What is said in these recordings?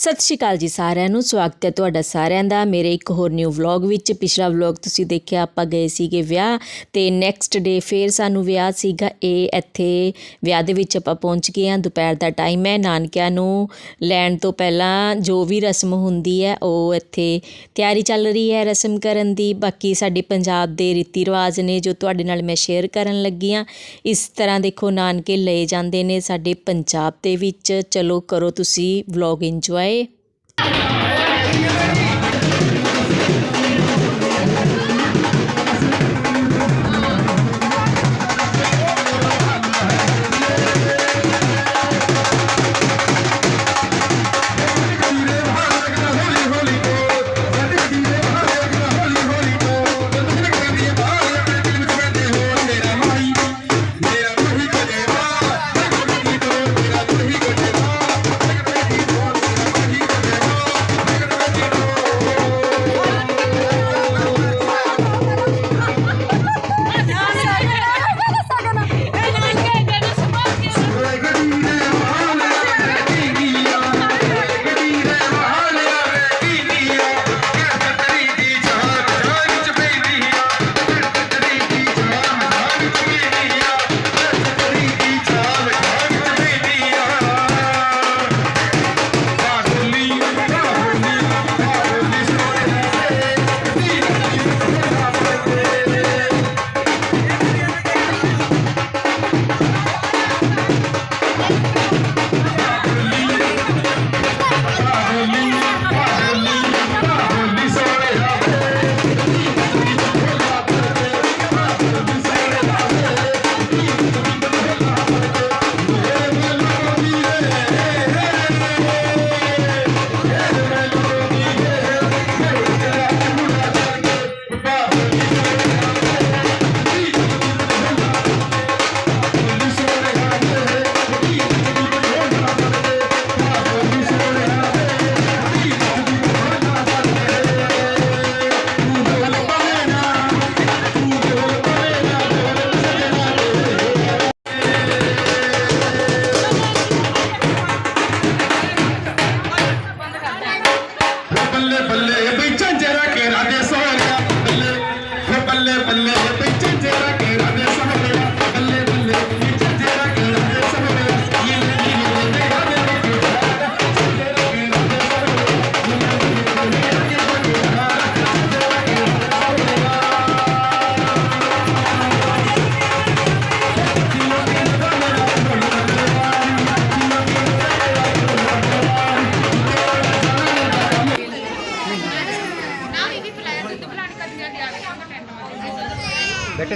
ਸਤਿ ਸ਼੍ਰੀ ਅਕਾਲ ਜੀ ਸਾਰਿਆਂ ਨੂੰ। ਸਵਾਗਤ ਹੈ ਤੁਹਾਡਾ ਸਾਰਿਆਂ ਦਾ ਮੇਰੇ ਇੱਕ ਹੋਰ ਨਿਊ ਵਲੌਗ ਵਿੱਚ। ਪਿਛਲਾ ਵਲੌਗ ਤੁਸੀਂ ਦੇਖਿਆ, ਆਪਾਂ ਗਏ ਸੀਗੇ ਵਿਆਹ ਤੇ ਨੈਕਸਟ ਡੇ ਫੇਰ ਸਾਨੂੰ ਵਿਆਹ ਸੀਗਾ। ਇਹ ਇੱਥੇ ਵਿਆਹ ਦੇ ਵਿੱਚ ਆਪਾਂ ਪਹੁੰਚ ਗਏ ਹਾਂ। ਦੁਪਹਿਰ ਦਾ ਟਾਈਮ ਹੈ। ਨਾਨਕਿਆਂ ਨੂੰ ਲੈਣ ਤੋਂ ਪਹਿਲਾਂ ਜੋ ਵੀ ਰਸਮ ਹੁੰਦੀ ਹੈ, ਉਹ ਇੱਥੇ ਤਿਆਰੀ ਚੱਲ ਰਹੀ ਹੈ ਰਸਮ ਕਰਨ ਦੀ। ਬਾਕੀ ਸਾਡੇ ਪੰਜਾਬ ਦੇ ਰੀਤੀ ਰਿਵਾਜ ਨੇ ਜੋ ਤੁਹਾਡੇ ਨਾਲ ਮੈਂ ਸ਼ੇਅਰ ਕਰਨ ਲੱਗੀ ਹਾਂ। ਇਸ ਤਰ੍ਹਾਂ ਦੇਖੋ, ਨਾਨਕੇ ਲਏ ਜਾਂਦੇ ਨੇ ਸਾਡੇ ਪੰਜਾਬ ਦੇ ਵਿੱਚ। ਚਲੋ ਕਰੋ ਤੁਸੀਂ ਵਲੌਗ ਇੰਜੋਏ ਬੱਲੇ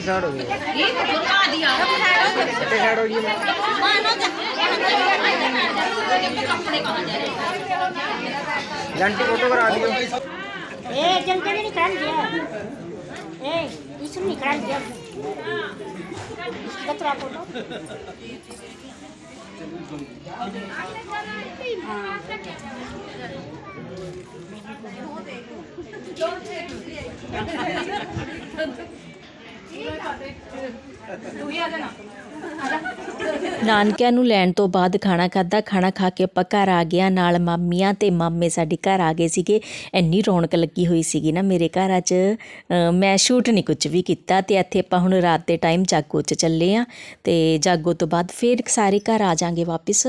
साइड हो गई ये बुला दिया ये साइड हो गई घंटी फोटो करा दियो ए जंटे ने निकाल दिया ए इसमें निकाल दिया Batra photo Don't take it. ਨਾਨਕਿਆਂ ਨੂੰ ਲੈਣ ਤੋਂ ਬਾਅਦ ਖਾਣਾ ਖਾਦਾ ਖਾਣਾ ਖਾ ਕੇ ਆਪਾਂ ਘਰ ਆ ਗਿਆ। ਨਾਲ ਮਾਮੀਆਂ ਤੇ ਮਾਮੇ ਸਾਡੇ ਘਰ ਆ ਗਏ ਸੀਗੇ। ਇੰਨੀ ਰੌਣਕ ਲੱਗੀ ਹੋਈ ਸੀਗੀ ਨਾ ਮੇਰੇ ਘਰ। ਅੱਜ ਮੈਂ ਸ਼ੂਟ ਨਹੀਂ ਕੁਝ ਵੀ ਕੀਤਾ ਤੇ ਇੱਥੇ ਆਪਾਂ ਹੁਣ ਰਾਤ ਦੇ ਟਾਈਮ ਜਾਗੋ 'ਚ ਚੱਲੇ ਆ ਤੇ ਜਾਗੋ ਤੋਂ ਬਾਅਦ ਫੇਰ ਸਾਰੇ ਘਰ ਆ ਜਾਾਂਗੇ ਵਾਪਿਸ।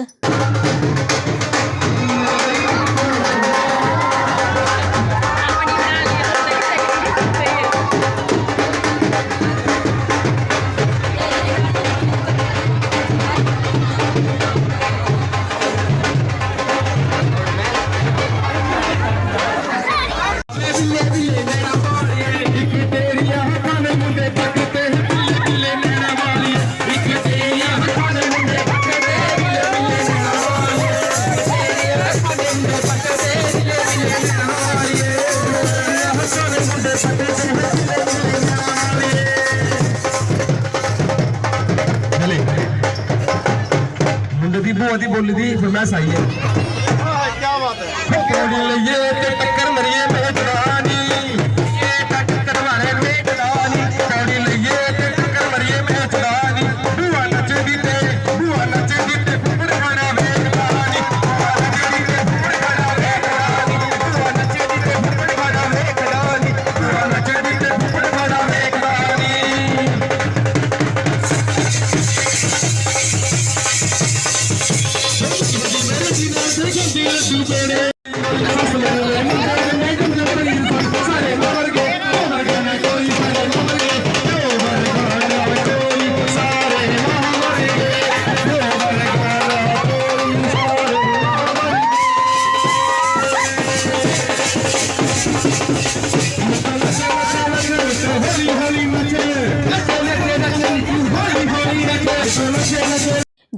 ਭੂਆ ਦੀ ਬੋਲੀ ਦੀ ਫਰਮਾਇਸ਼ ਆਈ ਹੈ ਕੀ ਬਾਤ ਹੈ। ਕੋੜੀ ਲਈਏ ਤੇ ਟੱਕਰ ਮਰੀਏ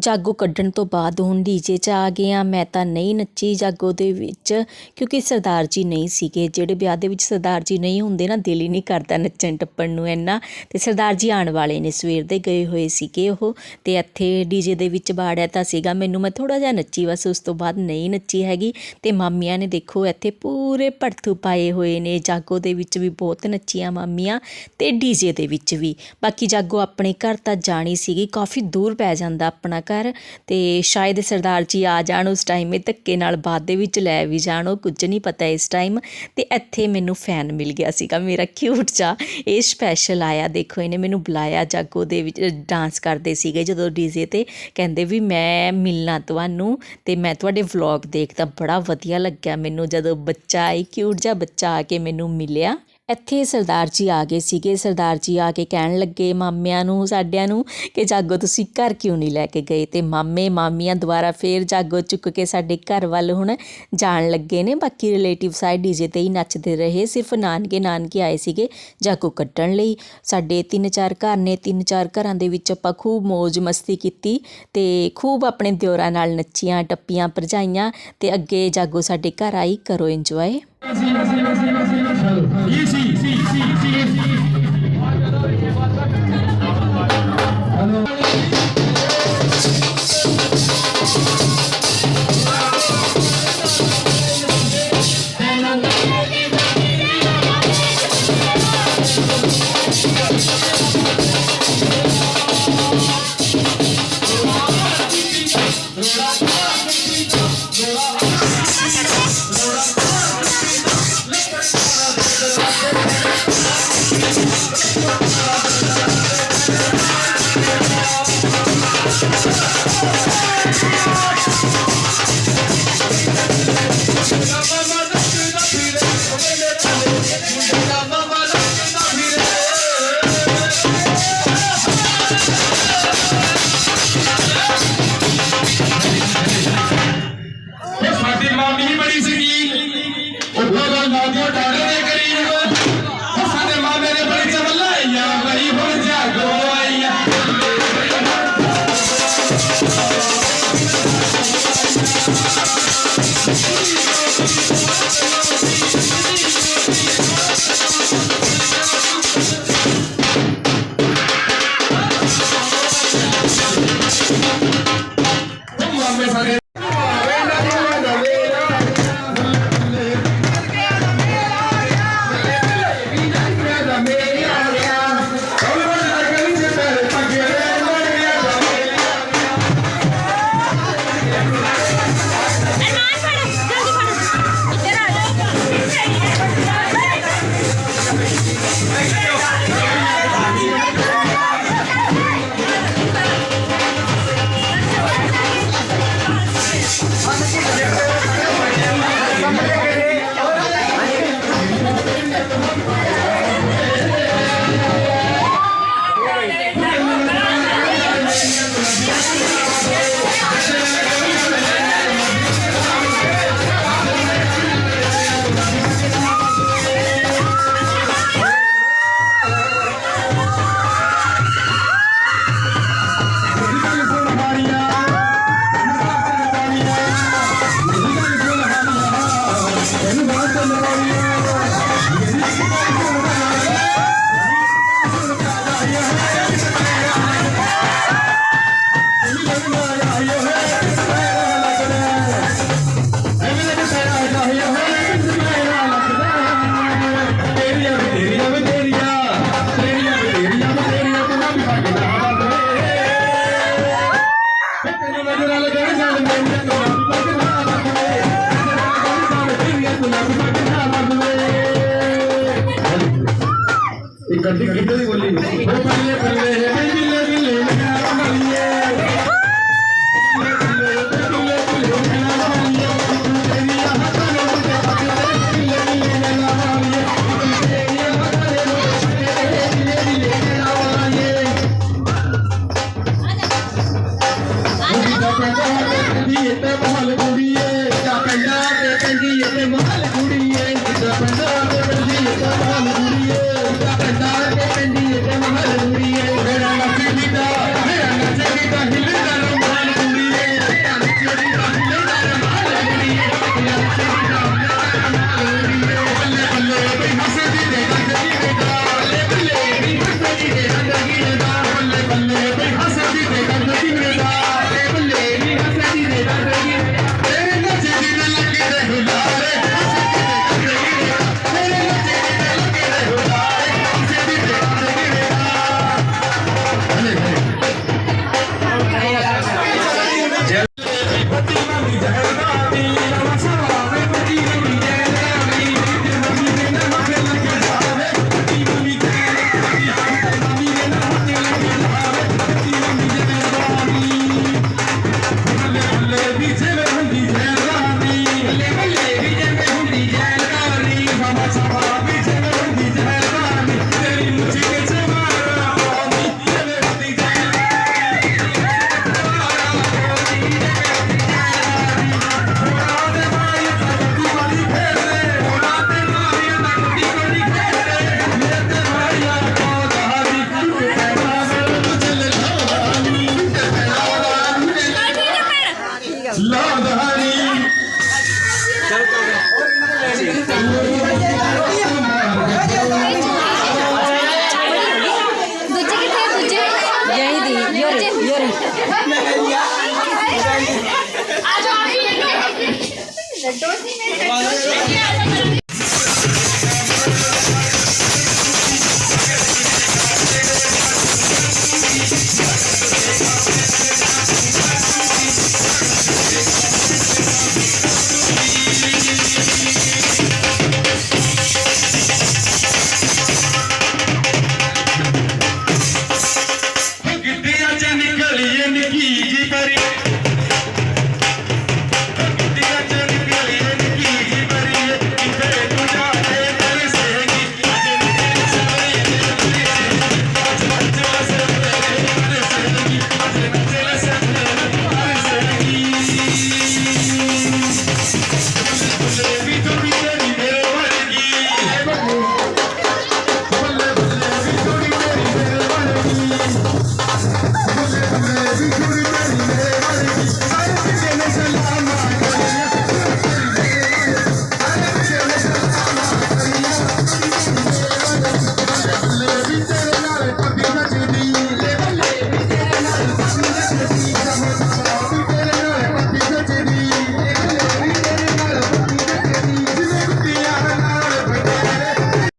ਜਾਗੋ ਕੱਢਣ ਤੋਂ ਬਾਅਦ ਹੁਣ ਡੀਜੇ 'ਚ ਆ ਗਏ ਆ ਮੈਂ ਤਾਂ ਨਹੀਂ ਨੱਚੀ ਜਾਗੋ ਦੇ ਵਿੱਚ, ਕਿਉਂਕਿ ਸਰਦਾਰ ਜੀ ਨਹੀਂ ਸੀਗੇ। ਜਿਹੜੇ ਵਿਆਹ ਦੇ ਵਿੱਚ ਸਰਦਾਰ ਜੀ ਨਹੀਂ ਹੁੰਦੇ ਨਾ, ਦਿਲ ਹੀ ਨਹੀਂ ਕਰਦਾ ਨੱਚਣ ਟੱਪਣ ਨੂੰ ਇੰਨਾ। ਤੇ ਸਰਦਾਰ ਜੀ ਆਉਣ ਵਾਲੇ ਨੇ, ਸਵੇਰ ਦੇ ਗਏ ਹੋਏ ਸੀਗੇ ਉਹ। ਤੇ ਇੱਥੇ ਡੀਜੇ ਦੇ ਵਿੱਚ ਬਾੜਿਆ ਤਾਂ ਸੀਗਾ। ਮੈਨੂੰ ਮੈਂ ਥੋੜਾ ਜਿਹਾ ਨੱਚੀ, ਬਸ ਉਸ ਤੋਂ ਬਾਅਦ ਨਹੀਂ ਨੱਚੀ ਹੈਗੀ। ਤੇ ਮਾਮੀਆਂ ਨੇ ਦੇਖੋ, ਇੱਥੇ ਪੂਰੇ ਭੜਥੂ ਪਾਏ ਹੋਏ ਨੇ। ਜਾਗੋ ਦੇ ਵਿੱਚ ਵੀ ਬਹੁਤ ਨੱਚੀਆਂ ਮਾਮੀਆਂ ਤੇ ਡੀਜੇ ਦੇ ਵਿੱਚ ਵੀ। ਬਾਕੀ ਜਾਗੋ ਆਪਣੇ ਘਰ ਤਾਂ ਜਾਣੀ ਸੀਗੀ। ਕਾਫੀ ਦੂਰ ਪੈ ਜਾਂਦਾ ਆਪਣਾ ਘਰ। ਤੇ ਸ਼ਾਇਦ ਸਰਦਾਰ ਜੀ ਆ ਜਾਣ ਉਸ ਟਾਈਮ ਇਹ ਧੱਕੇ ਨਾਲ ਬਾਅਦ ਦੇ ਵਿੱਚ ਲੈ ਵੀ ਜਾਣ, ਉਹ ਕੁਝ ਨਹੀਂ ਪਤਾ ਇਸ ਟਾਈਮ ਤੇ ਇੱਥੇ ਮੈਨੂੰ ਫੈਨ ਮਿਲ ਗਿਆ ਸੀਗਾ, ਮੇਰਾ ਕਿਊਟ ਜਾ ਇਹ ਸਪੈਸ਼ਲ ਆਇਆ, ਦੇਖੋ ਇਹਨੇ ਮੈਨੂੰ ਬੁਲਾਇਆ, ਜਾਗੋ ਦੇ ਵਿੱਚ ਡਾਂਸ ਕਰਦੇ ਸੀਗੇ ਜਦੋਂ ਡੀਜੇ ਤੇ। ਕਹਿੰਦੇ ਵੀ ਮੈਂ ਮਿਲਣਾ ਤੁਹਾਨੂੰ ਤੇ ਮੈਂ ਤੁਹਾਡੇ ਵਲੌਗ ਦੇਖਦਾ, ਬੜਾ ਵਧੀਆ ਲੱਗਿਆ ਮੈਨੂੰ ਜਦੋਂ ਬੱਚਾ ਆਈ ਕਿਊਟ ਜਿਹਾ ਬੱਚਾ ਆ ਕੇ ਮੈਨੂੰ ਮਿਲਿਆ। ਇੱਥੇ ਸਰਦਾਰ ਜੀ ਆ ਗਏ ਸੀਗੇ। ਸਰਦਾਰ ਜੀ ਆ ਕੇ ਕਹਿਣ ਲੱਗੇ, ਮਾਮਿਆਂ ਨੂੰ, ਸਾਡਿਆਂ ਨੂੰ ਕਿ ਜਾਗੋ ਤੁਸੀਂ ਘਰ ਕਿਉਂ ਨਹੀਂ ਲੈ ਕੇ ਗਏ? ਤੇ ਮਾਮੇ ਮਾਮੀਆਂ ਦੁਬਾਰਾ ਫੇਰ ਜਾਗੋ ਚੁੱਕ ਕੇ ਸਾਡੇ ਘਰ ਵੱਲ ਹੁਣ ਜਾਣ ਲੱਗੇ ਨੇ। ਬਾਕੀ ਰਿਲੇਟਿਵ ਸਾਈਡ ਡੀਜੇ ਤੇ ਹੀ ਨੱਚਦੇ ਰਹੇ। ਸਿਰਫ ਨਾਨਕੇ ਨਾਨਕੇ ਆਏ ਸੀਗੇ ਜਾਗੋ ਕੱਢਣ ਲਈ। ਸਾਡੇ ਤਿੰਨ ਚਾਰ ਘਰ ਨੇ, ਤਿੰਨ ਚਾਰ ਘਰਾਂ ਦੇ ਵਿੱਚ ਆਪਾਂ ਖੂਬ ਮौज ਮਸਤੀ ਕੀਤੀ ਤੇ ਖੂਬ ਆਪਣੇ ਦਿਓਰਾਂ ਨਾਲ ਨੱਚੀਆਂ, ਟੱਪੀਆਂ, ਭਰਜਾਈਆਂ ਤੇ ਅੱਗੇ ਜਾਗੋ ਸਾਡੇ ਘਰ ਆਈ ਕਰੋ ਇੰਜੋਏ